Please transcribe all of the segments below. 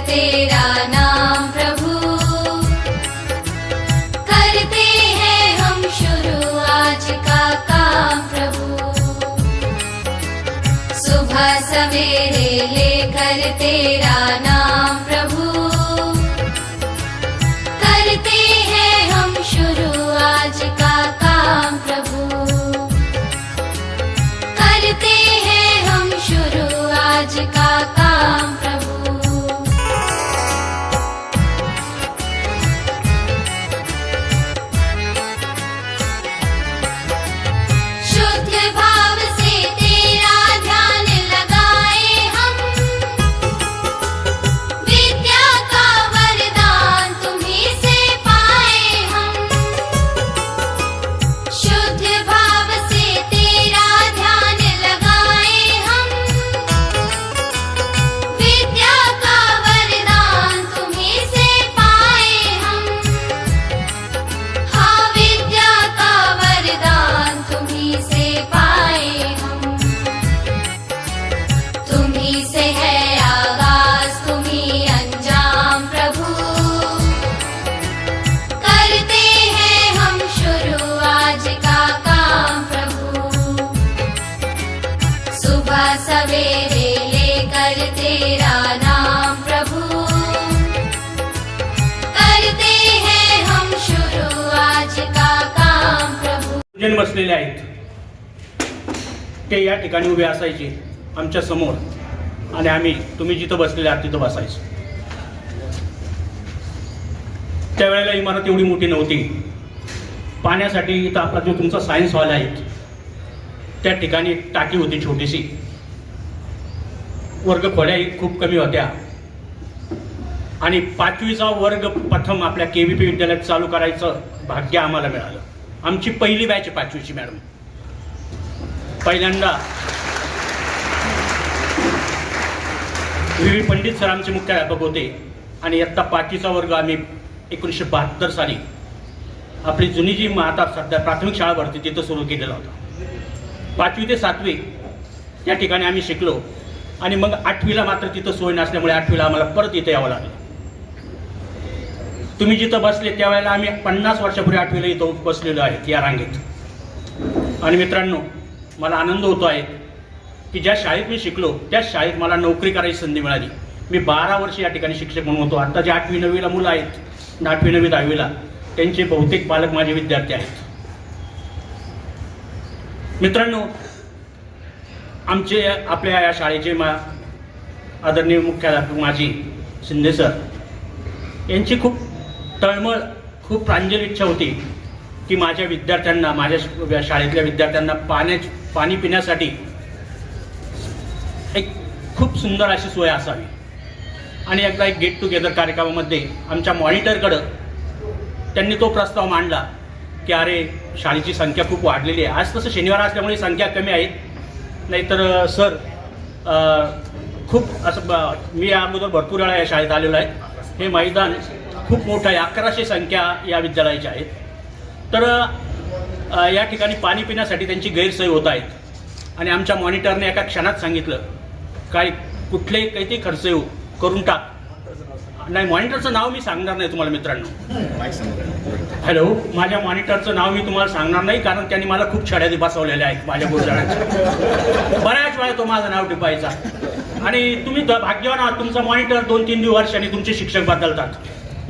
तेरा नाम प्रभु। करते हैं शुरू आज का काम प्रभु। सुबह सवेरे लेकर तेरा नाम प्रभु सवेरे लेकर तेरा नाम प्रभु। करते हैं हम शुरू आज का काम प्रभु। बसलेले आहेत. ते या ठिकाणी उभे असायचे आमच्यासमोर. आणि आम्ही तुम्ही जिथं बसलेले आहात तिथं बसायचो. त्यावेळेला इमारत एवढी मोठी नव्हती. पाण्यासाठी इथं आपला जो तुमचा सायन्स हॉल आहे त्या ठिकाणी टाकी होती छोटीशी. वर्ग खोल्याही खूप कमी होत्या. आणि पाचवीचा वर्ग प्रथम आपल्या के व्ही पी विद्यालयात चालू करायचं भाग्य आम्हाला मिळालं. आमची पहिली बॅच आहे पाचवीची मॅडम पहिल्यांदा व्ही. व्ही. पंडित सर आमचे मुख्याध्यापक होते. आणि इयत्ता पाचवीचा वर्ग आम्ही एकोणीसशे बहात्तर साली आपली जुनी जी माता सध्या प्राथमिक शाळा भरती तिथं सुरू केलेला होता. पाचवी ते सातवी या ठिकाणी आम्ही शिकलो. आणि मग आठवीला मात्र तिथं सोय नसल्यामुळे आठवीला आम्हाला परत इथं यावं लागलं. तुम्ही जिथं बसले त्यावेळेला आम्ही पन्नास वर्षापूर्वी आठवीला इथं बसलेलो आहेत या रांगेत. आणि मित्रांनो मला आनंद होतो आहे की ज्या शाळेत मी शिकलो त्या शाळेत मला नोकरी करायची संधी मिळाली. मी बारा वर्ष या ठिकाणी शिक्षक म्हणून होतो. आता जे आठवी नववीला मुलं आहेत आठवी नववी दहावीला त्यांचे बहुतेक पालक माझे विद्यार्थी आहेत. मित्रांनो आमचे आपल्या या शाळेचे मा आदरणीय मुख्याध्यापक माजी शिंदे सर यांची खूप तळमळ खूप प्रांजल इच्छा होती की माझ्या विद्यार्थ्यांना माझ्या श- शाळेतल्या विद्यार्थ्यांना पाण्या पाणी पिण्यासाठी एक खूप सुंदर अशी सोय असावी. आणि एकदा एक गेट टुगेदर कार्यक्रमामध्ये आमच्या मॉनिटरकडं त्यांनी तो प्रस्ताव मांडला की अरे शाळेची संख्या खूप वाढलेली आहे. आज तसं शनिवार असल्यामुळे संख्या कमी आहेत. नाहीतर सर खूप असं ब- मी या अगोदर भरपूर वेळा या शाळेत आलेलो आहे. हे मैदान खूप मोठं आहे. अकराशे संख्या या विद्यालयाची आहेत तर या ठिकाणी पाणी पिण्यासाठी त्यांची गैरसोय होत आहेत. आणि आमच्या मॉनिटरने एका क्षणात सांगितलं काय कुठलेही काही खर्च येऊ करून टाक. नाही मॉनिटरचं नाव मी सांगणार नाही तुम्हाला मित्रांनो. हॅलो माझ्या मॉनिटरचं नाव मी तुम्हाला सांगणार नाही कारण त्यांनी मला खूप छड्यात बसवलेल्या आहेत माझ्या गुरजाळ्याच्या बऱ्याच वेळा तो माझं नाव टिपायचा. आणि तुम्ही भाग्यवान आहात तुमचा मॉनिटर दोन तीन वर्षांनी तुमचे शिक्षक बदलतात.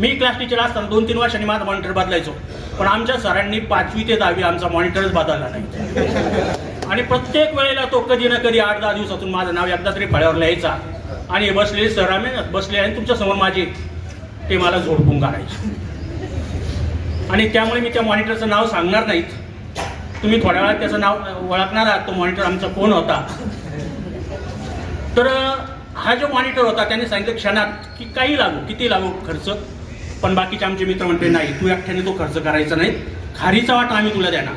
मी क्लास टीचर असताना दोन तीन वर्षांनी माझा मॉनिटर बदलायचो. पण आमच्या सरांनी पाचवी ते दहावी आमचा मॉनिटरच बदलला नाही. आणि प्रत्येक वेळेला तो कधी ना कधी आठ दहा दिवसातून माझं नाव एकदा तरी फळ्यावर लिहायचा. आणि बसलेले सर आम्ही बसले आणि तुमच्यासमोर माझे ते मला झोडपून काढायचे. आणि त्यामुळे मी त्या मॉनिटरचं नाव सांगणार नाहीत. तुम्ही थोड्या वेळात त्याचं नाव ओळखणार आहात तो मॉनिटर आमचा कोण होता? तर हा जो मॉनिटर होता त्याने सांगितलं क्षणात की काही लागू किती लागू खर्च? पण बाकीचे आमचे मित्र म्हणते नाही तू एकट्याने तो खर्च करायचा नाही. खारीचा वाटा आम्ही तुला देणार.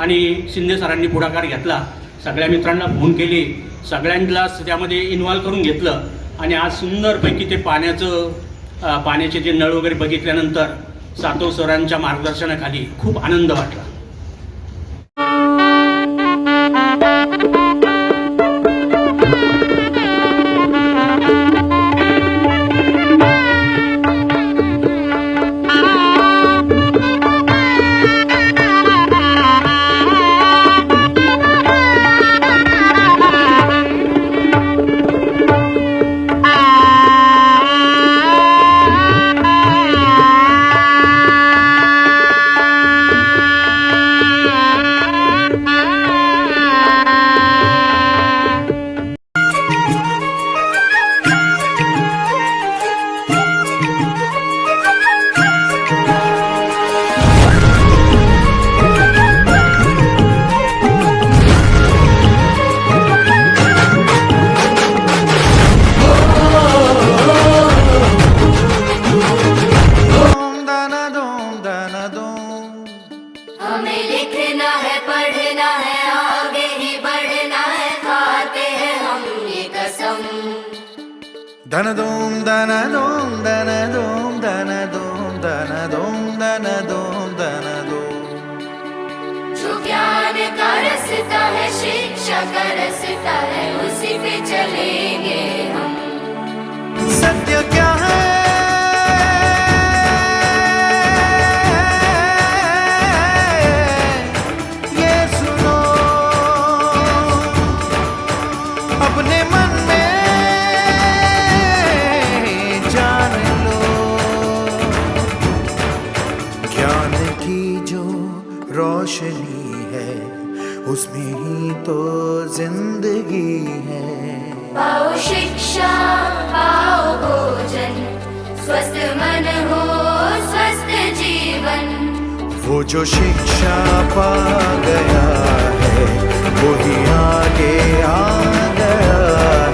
आणि शिंदे सरांनी पुढाकार घेतला. सगळ्या मित्रांना फोन केले. सगळ्यांना त्यामध्ये इन्व्हॉल्व करून घेतलं. आणि आज सुंदरपैकी ते पाण्याचं पाण्याचे जे नळ वगैरे बघितल्यानंतर सातव सरांच्या मार्गदर्शनाखाली खूप आनंद वाटला. दन दोम पाओ शिक्षा पाओ भोजन. स्वस्थ मन हो स्वस्थ जीवन. वो जो शिक्षा पा गया है वो ही आगे आ गया है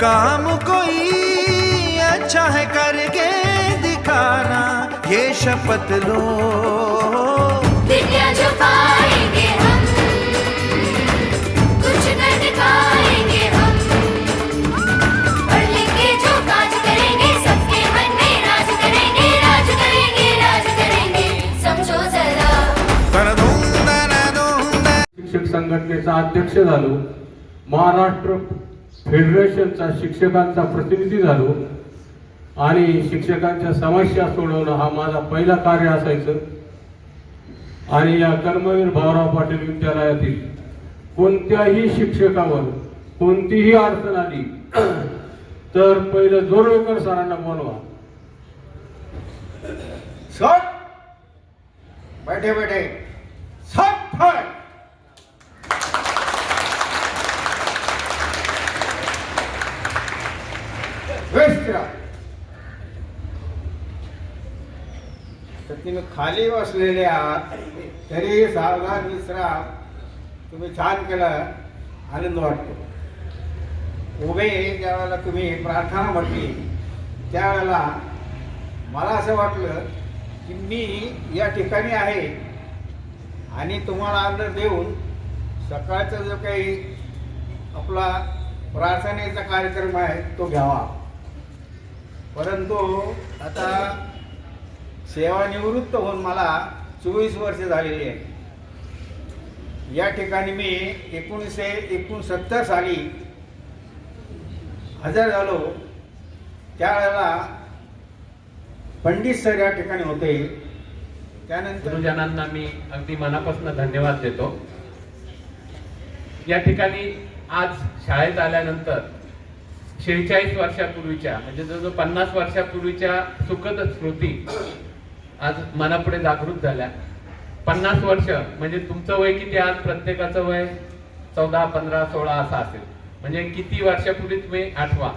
काम कोई अच्छा है करके दिखाना ये शपथ लो। जो पाएँगे हम कुछ न दिखाएँगे हम। पढ़ लिख के जो काज करेंगे सबके मन में राज करेंगे राज करेंगे राज करेंगे। समझो जरा। दन-दुम, दन-दुम, शिक्षक संघटनेचा अध्यक्ष झालो महाराष्ट्र फेडरेशनचा शिक्षकांचा प्रतिनिधी झालो आणि शिक्षकांच्या समस्या सोडवणं हा माझा पहिला कार्य असायचं. आणि या कर्मवीर भाऊराव पाटील विद्यालयातील कोणत्याही शिक्षकावर कोणतीही अडचण आली तर पहिलं जोरवेकर सरांना बोलवा. सर बैठे बैठे. सट फिरा तर तुम्ही खाली बसलेले आहात तरी सावधान विश्राम तुम्ही छान केलं आनंद वाटतो. उभे ज्यावेळेला तुम्ही प्रार्थना म्हटली त्यावेळेला मला असं वाटलं की मी या ठिकाणी आहे आणि तुम्हाला आदर देऊन सकाळचा जो काही आपला प्रार्थनेचा कार्यक्रम आहे तो घ्यावा. परंतु आता सेवानिवृत्त होऊन मला चोवीस वर्ष झालेली आहे. या ठिकाणी मी एकोणीसशे एकोणसत्तर साली हजर झालो. त्यावेळेला पंडित सर या ठिकाणी होते. त्यानंतर गुरुजनांना मी अगदी मनापासून धन्यवाद देतो. या ठिकाणी आज शाळेत आल्यानंतर शेहेचाळीस वर्षापूर्वीच्या म्हणजे जवळजवळ पन्नास वर्षापूर्वीच्या सुखद स्मृती आज मनापुढे जागृत झाल्या. पन्नास वर्ष म्हणजे तुमचं वय किती आज प्रत्येकाचं वय चौदा पंधरा सोळा असं असेल. म्हणजे किती वर्षापूर्वी तुम्ही आठवा?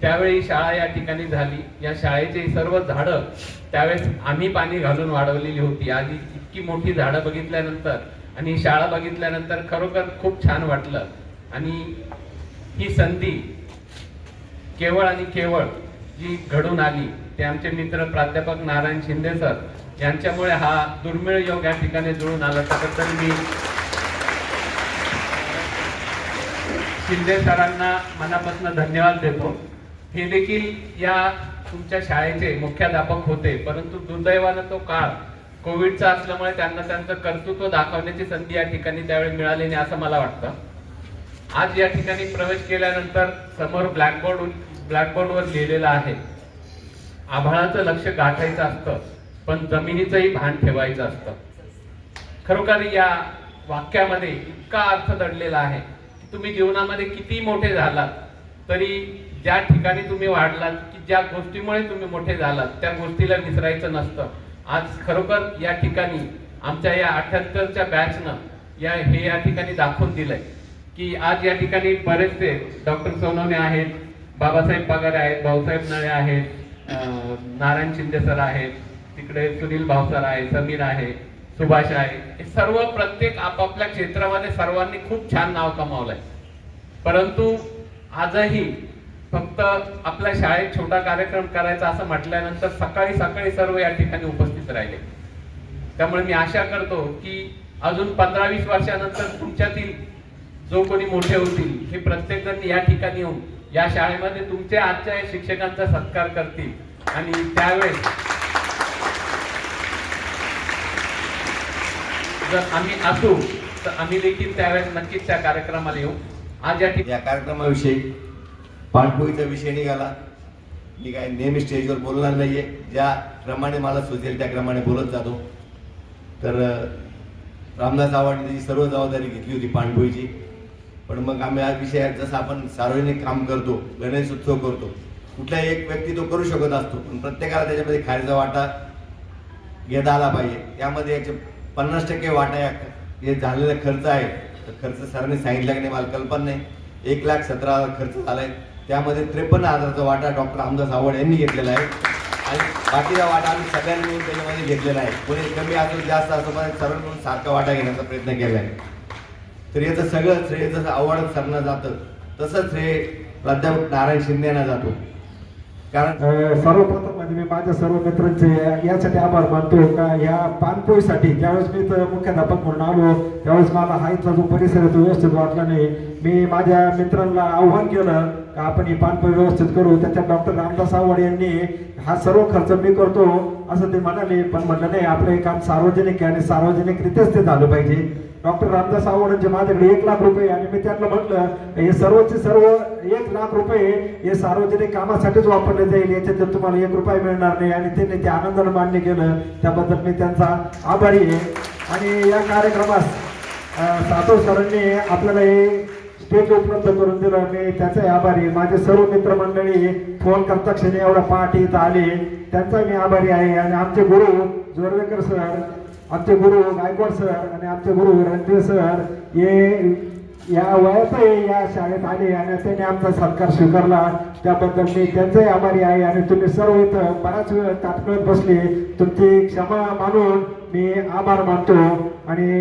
त्यावेळी शाळा या ठिकाणी झाली. या शाळेचे सर्व झाडं त्यावेळेस आम्ही पाणी घालून वाढवलेली होती. आधी इतकी मोठी झाडं बघितल्यानंतर आणि शाळा बघितल्यानंतर खरोखर खूप छान वाटलं. आणि ही संधी केवळ आणि केवळ जी घडून आली ते आमचे मित्र प्राध्यापक नारायण शिंदे सर यांच्यामुळे हा दुर्मिळ योग या ठिकाणी जुळून आला. त्याबद्दल मी शिंदे सरांना मनापासून धन्यवाद देतो. हे देखील या तुमच्या शाळेचे मुख्याध्यापक होते परंतु दुर्दैवानं तो काळ कोविडचा असल्यामुळे त्यांना त्यांचं कर्तृत्व दाखवण्याची संधी या ठिकाणी त्यावेळी मिळाली नाही असं मला वाटतं. आज या ठिकाणी प्रवेश केल्यानंतर समोर ब्लॅकबोर्ड ब्लॅकबोर्डवर लिहिलेलं आहे. आभाळाचं लक्ष गाठायचं असतं पण जमिनीचंही भान ठेवायचं असतं. खरोखर या वाक्यामध्ये इतका अर्थ दडलेला आहे की तुम्ही जीवनामध्ये किती मोठे झालात तरी ज्या ठिकाणी तुम्ही वाढलात की ज्या गोष्टीमुळे तुम्ही मोठे झालात त्या गोष्टीला विसरायचं नसतं. आज खरोखर या ठिकाणी आमच्या या अठ्याहत्तरच्या बॅचनं या हे या ठिकाणी दाखवून दिलंय की आज या ठिकाणी बरेचसे डॉक्टर सोनवणे आहेत बाबासाहेब पगारे आहेत भाऊसाहेब नळे आहेत नारायण शिंदे सर आहेत तिकडे सुनील भावसर आहे समीर आहे सुभाष आहे. हे सर्व प्रत्येक आपापल्या क्षेत्रामध्ये सर्वांनी खूप छान नाव कमावलंय. परंतु आजही फक्त आपल्या शाळेत छोटा कार्यक्रम करायचा असं म्हटल्यानंतर सकाळी सकाळी सर्व या ठिकाणी उपस्थित राहिले. त्यामुळे मी आशा करतो की अजून पंधरा वीस वर्षानंतर तुमच्यातील जो कोणी मोठे होतील हे प्रत्येक जण या ठिकाणी येऊन या शाळेमध्ये तुमच्या आजच्या शिक्षकांचा सत्कार करतील. आणि त्यावेळेस जर आम्ही असू तर आम्ही देखील त्यावेळेस नक्कीच त्या कार्यक्रमाला येऊ. आज या ठिकाणी या कार्यक्रमाविषयी पाणपोईचा विषय निघाला. मी काय नेहमी स्टेजवर बोलणार नाहीये. ज्याप्रमाणे मला सुचेल त्याप्रमाणे बोलत जातो. तर रामदास आव्हाडने त्याची सर्व जबाबदारी घेतली होती पाणपोईची पण मग आम्ही या विषयात जसं आपण सार्वजनिक काम करतो गणेश उत्सव करतो कुठलाही एक व्यक्ती तो करू शकत असतो पण प्रत्येकाला त्याच्यामध्ये खायचा वाटा घेता आला पाहिजे. त्यामध्ये याचे पन्नास टक्के वाटा या हे झालेला खर्च आहे. तर खर्च सरांनी सांगितला की नाही मला कल्पना नाही. एक लाख सतरा हजार खर्च झाला आहे त्यामध्ये त्रेपन्न हजाराचा वाटा डॉक्टर रामदास आवड यांनी घेतलेला आहे. आणि बाकीचा वाटा आम्ही सगळ्यांनी मिळून त्याच्यामध्ये घेतलेला आहे. कोणी कमी असो जास्त असो पण सर्व मिळून सारखा वाटा घेण्याचा प्रयत्न केला आहे तर याचं सगळं श्रेय जसं आव्हाड सरणं जातं. तसंच श्रेय प्राध्यापक नारायण शिंदे यांना जातो. कारण सर्वप्रथम म्हणजे मी माझ्या सर्व मित्रांचे यासाठी आभार मानतो का या पानपोईसाठी ज्यावेळेस मी तर मुख्याध्यापक म्हणून आलो त्यावेळेस मला हा इथला जो परिसर तो व्यवस्थित वाटला नाही. मी माझ्या मित्रांना आव्हान केलं का आपण ही पानपोई व्यवस्थित करू. त्याच्यात डॉक्टर रामदास आव्हाड यांनी हा सर्व खर्च मी करतो असं ते म्हणाले. पण म्हणलं नाही आपलं हे काम सार्वजनिक आहे आणि सार्वजनिकरित्याच ते झालं पाहिजे. डॉक्टर रामदास आव्हाडांचे माझ्याकडे एक लाख रुपये आणि मी त्यांना म्हटलं हे सर्वचे सर्व एक लाख रुपये हे सार्वजनिक कामासाठीच वापरले जाईल याच्यात तुम्हाला एक रुपया मिळणार नाही. आणि त्यांनी ते आनंदाने मान्य केलं. त्याबद्दल मी त्यांचा आभारी आहे. आणि या कार्यक्रमास सातव सरांनी आपल्याला हे स्टेज उपलब्ध करून दिलं. मी त्याचाही आभारी आहे. माझे सर्व मित्रमंडळी फोन करता क्षणी एवढा पाठ इथं आले. त्यांचा मी आभारी आहे. आणि आमचे गुरु जोरवेकर सर आमचे गुरु गायकवाड सर आणि आमचे गुरु रणधीर सर हे या वयातही या शाळेत आले आणि त्यांनी आमचा सत्कार स्वीकारला. त्याबद्दल मी त्यांचाही आभारी आहे आणि तुम्ही सर्व इथं बराच वेळ तात्कळत बसले. तुमची क्षमा मानून मी आभार मानतो आणि